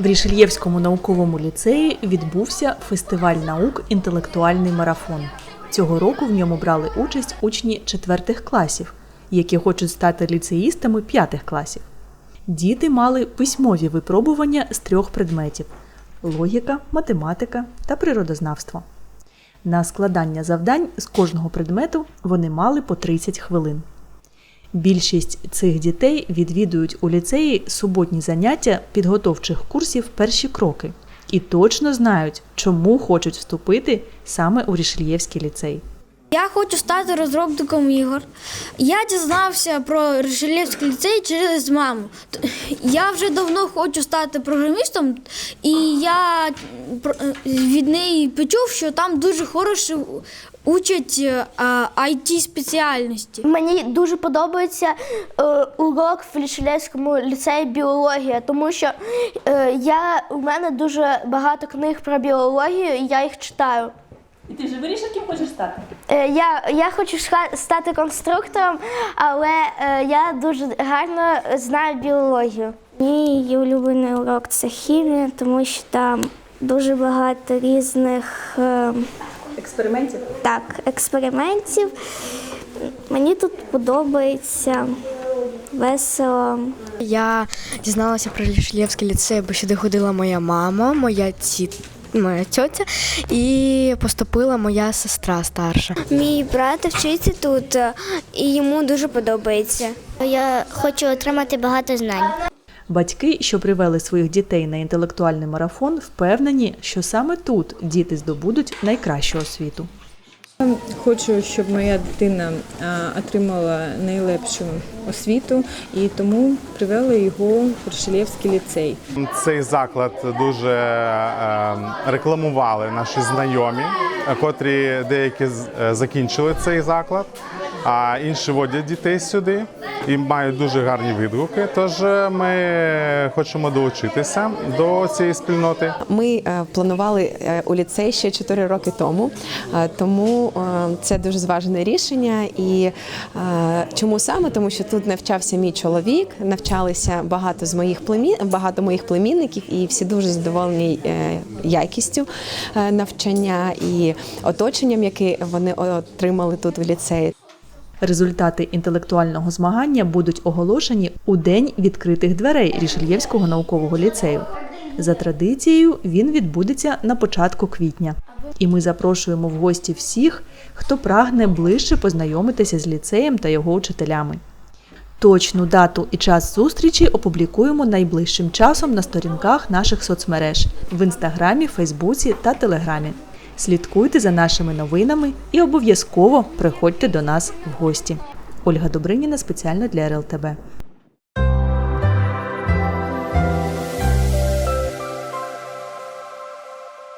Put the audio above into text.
В Рішельєвському науковому ліцеї відбувся фестиваль наук Інтелектуальний марафон. Цього року в ньому брали участь учні четвертих класів, які хочуть стати ліцеїстами п'ятих класів. Діти мали письмові випробування з трьох предметів: логіка, математика та природознавство. На складання завдань з кожного предмету вони мали по 30 хвилин. Більшість цих дітей відвідують у ліцеї суботні заняття підготовчих курсів перші кроки і точно знають, чому хочуть вступити саме у Рішельєвський ліцей. Хочу стати розробником ігор. Я дізнався про Решелєвський ліцей через маму. Я вже давно хочу стати програмістом, і я від неї почув, що там дуже хороше учать it спеціальності. Мені дуже подобається е, урок в Лішелєвському ліцеї біологія, тому що е, я, у мене дуже багато книг про біологію, і я їх читаю. І ти вже вирішив, ким хочеш стати? Е, я, я хочу стати конструктором, але е, я дуже гарно знаю біологію. Мій улюблений урок це хімія, тому що там дуже багато різних е, Експериментів? так, експериментів. Мені тут подобається весело. Я дізналася про Лішлєвський ліцей, бо сюди ходила моя мама, моя ті... моя тьотя і поступила моя сестра старша. Мій брат вчиться тут, і йому дуже подобається. Я хочу отримати багато знань. Батьки, що привели своїх дітей на інтелектуальний марафон, впевнені, що саме тут діти здобудуть найкращу освіту. Хочу, щоб моя дитина отримала найлепшу освіту, і тому привели його в Решелєвський ліцей. Цей заклад дуже е, рекламували наші знайомі, котрі деякі е, закінчили цей заклад, а інші водять дітей сюди і мають дуже гарні відгуки. Тож е, ми хочемо долучитися до цієї спільноти. Ми е, планували е, у ліцей ще 4 роки тому, тому це дуже зважене рішення. І чому саме? Тому що тут навчався мій чоловік, навчалися багато з моїх племін, багато моїх племінників, і всі дуже задоволені якістю навчання і оточенням, яке вони отримали тут в ліцеї. Результати інтелектуального змагання будуть оголошені у день відкритих дверей Рішельєвського наукового ліцею. За традицією, він відбудеться на початку квітня. І ми запрошуємо в гості всіх, хто прагне ближче познайомитися з ліцеєм та його учителями. Точну дату і час зустрічі опублікуємо найближчим часом на сторінках наших соцмереж в інстаграмі, Фейсбуці та Телеграмі. Слідкуйте за нашими новинами і обов'язково приходьте до нас в гості. Ольга Добриніна спеціально для РЛТБ.